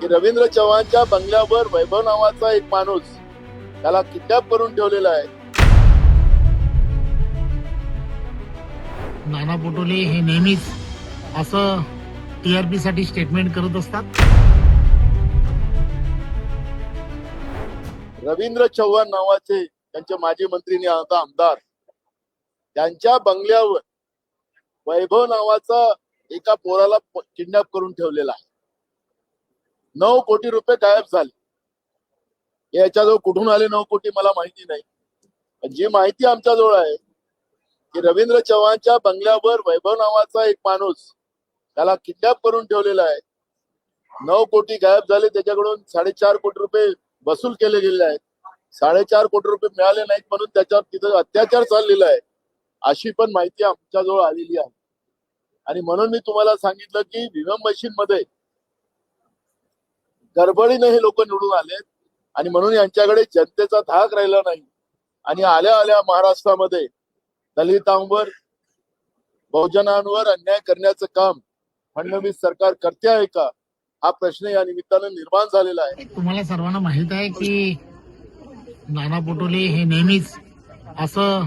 की रवींद्र चव्हाणच्या बंगल्यावर वैभव नावाचा एक माणूस त्याला किडनॅप करून ठेवलेला आहे. नाना पटोले हे नेहमीच असं टीआरपी साठी स्टेटमेंट करत असतात. रवींद्र चव्हाण नावाचे त्यांचे माजी मंत्री आणि आता आमदार त्यांच्या बंगल्यावर वैभव नावाचा एका पोराला किडनॅप करून ठेवलेला आहे. नऊ कोटी रुपये गायब झाले. याच्याजवळ कुठून आले नऊ कोटी मला माहिती नाही. पण जी माहिती आमच्याजवळ आहे की रवींद्र चव्हाणच्या बंगल्यावर वैभव नावाचा एक माणूस त्याला किडनॅप करून ठेवलेला आहे. नऊ कोटी गायब झाले त्याच्याकडून साडेचार कोटी रुपये वसूल केले गेले आहेत. साडेचार कोटी रुपये मिळाले नाहीत म्हणून त्याच्यावर तिथं अत्याचार चाललेला आहे अशी पण माहिती आमच्याजवळ आलेली आहे. आणि म्हणून मी तुम्हाला सांगितलं की व्हीएम मशीन मध्ये गडबडीने हे लोक निवडून आलेत. आणि म्हणून यांच्याकडे जनतेचा धाक राहिला नाही. आणि आल्या आल्या महाराष्ट्रामध्ये दलितांवर बहुजनांवर अन्याय करण्याचं काम फडणवीस सरकार करते आहे का? हा प्रश्न या निमित्तानं निर्माण झालेला आहे. तुम्हाला सर्वांना माहीत आहे की नाना पटोले हे नेहमीच असं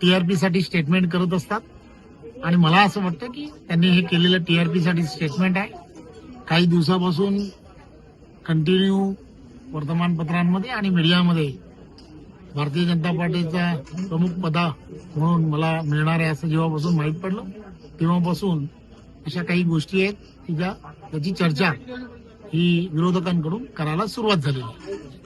टीआरपी साठी स्टेटमेंट करत असतात. आणि मला असं वाटतं की त्यांनी हे केलेलं टीआरपी साठी स्टेटमेंट आहे. काही दिवसापासून कंटिन्यू वर्तमानपत्रांमध्ये आणि मीडियामध्ये भारतीय जनता पार्टीचा प्रमुख पदा म्हणून मला मिळणार आहे असं जेव्हापासून माहीत पडलं तेव्हापासून अशा काही गोष्टी आहेत की ज्या त्याची चर्चा ही विरोधकांकडून करायला सुरुवात झालेली आहे.